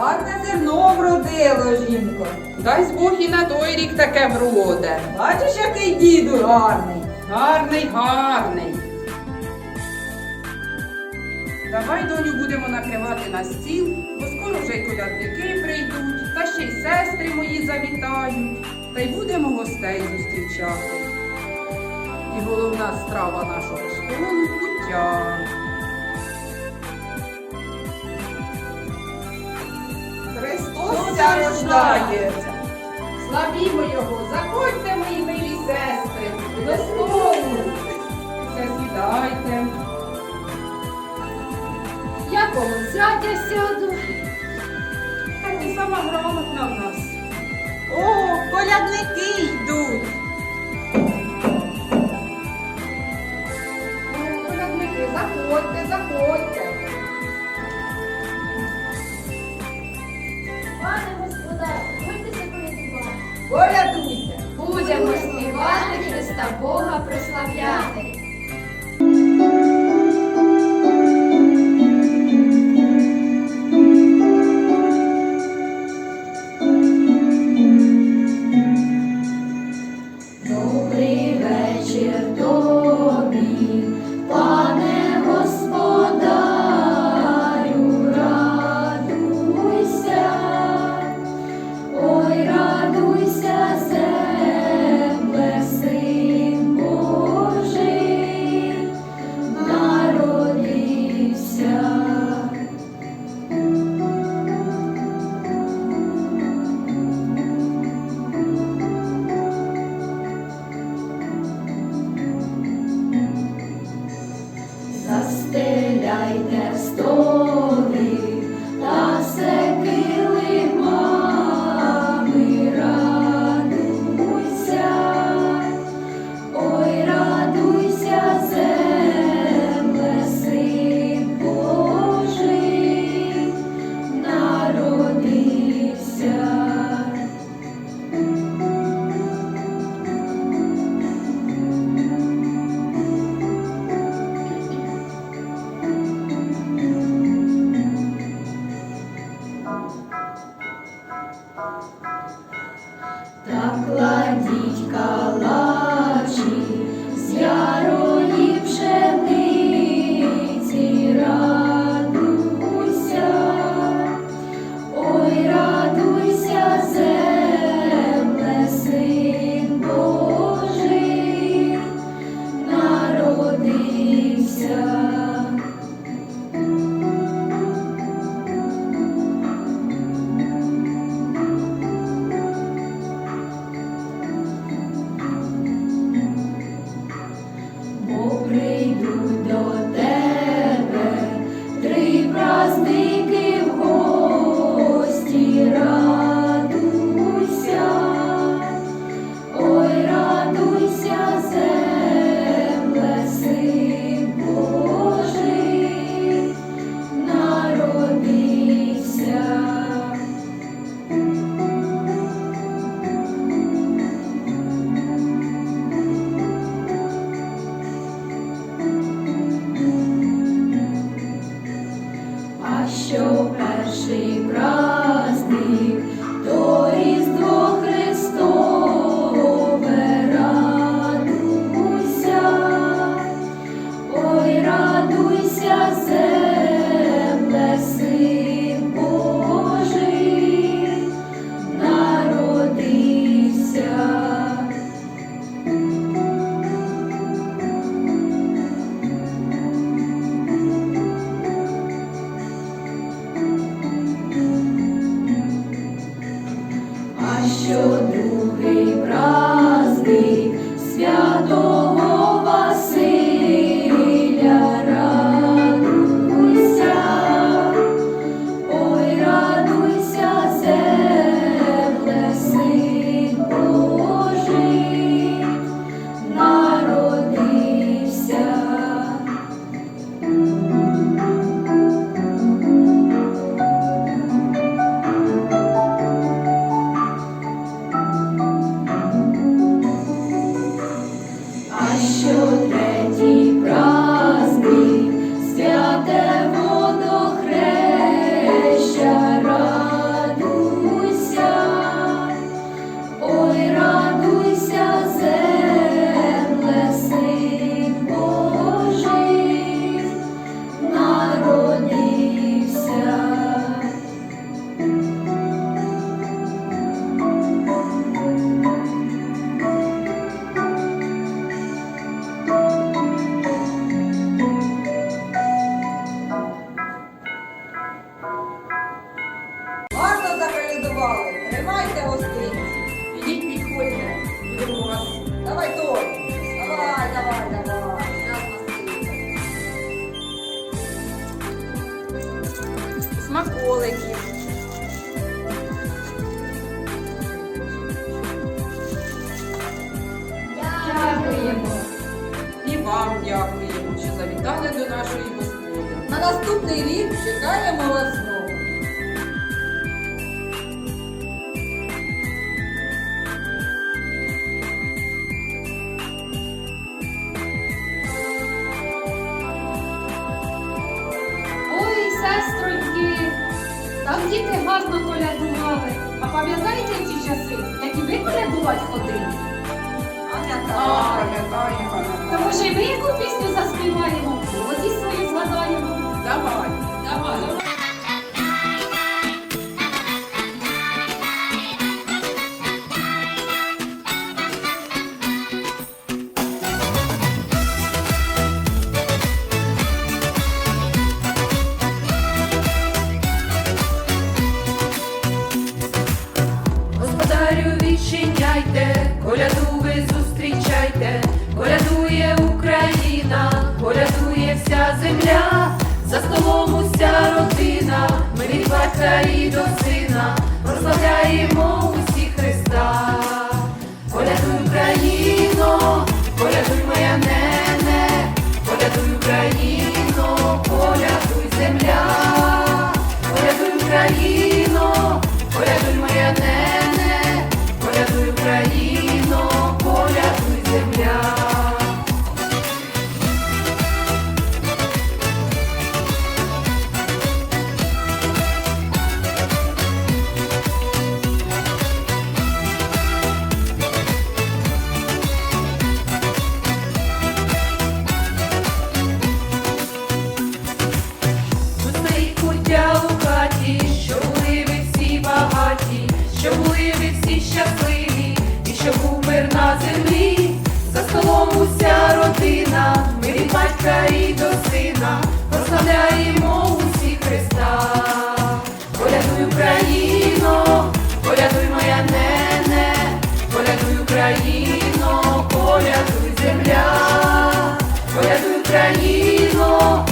Гарне зерно вродило, жінко. Дай Бог і на той рік таке вроде. Бачиш, який діду гарний. Гарний, гарний. Давай, доню, будемо накривати на стіл, бо скоро вже й колядники прийдуть, та ще й сестри мої завітають, та й будемо гостей зустрічати. І головна страва нашого столу куття. Христос ся рождає. Славімо його, заходьте, мої милі сестри, до столу. Все сідайте. Я коло зятя сяду. Так і сама грамотна в нас. О, колядники колядувати. Колядуйте. Будемо співати Христа Бога прославляти. смаколиків. Дякуємо. І вам дякуємо, що завітали до нашої господи. На наступний рік чекаємо вас. Пам'ятаю. пам'ятаємо. То може і ми яку пісню заспіваємо, молоді свої згадаємо. Давай. Давай. Батька і до сина, прославляємо усі Христа. Колядуй Україно, колядуй моя нене, колядуй Україно, колядуй земля, колядуй Україно, колядуй моя нене, столом уся родина, ми від батька і до сина, прославляємо усі Христа. Колядуй Україно, колядуй моя нене, колядуй Україно, колядуй земля, колядуй Україно,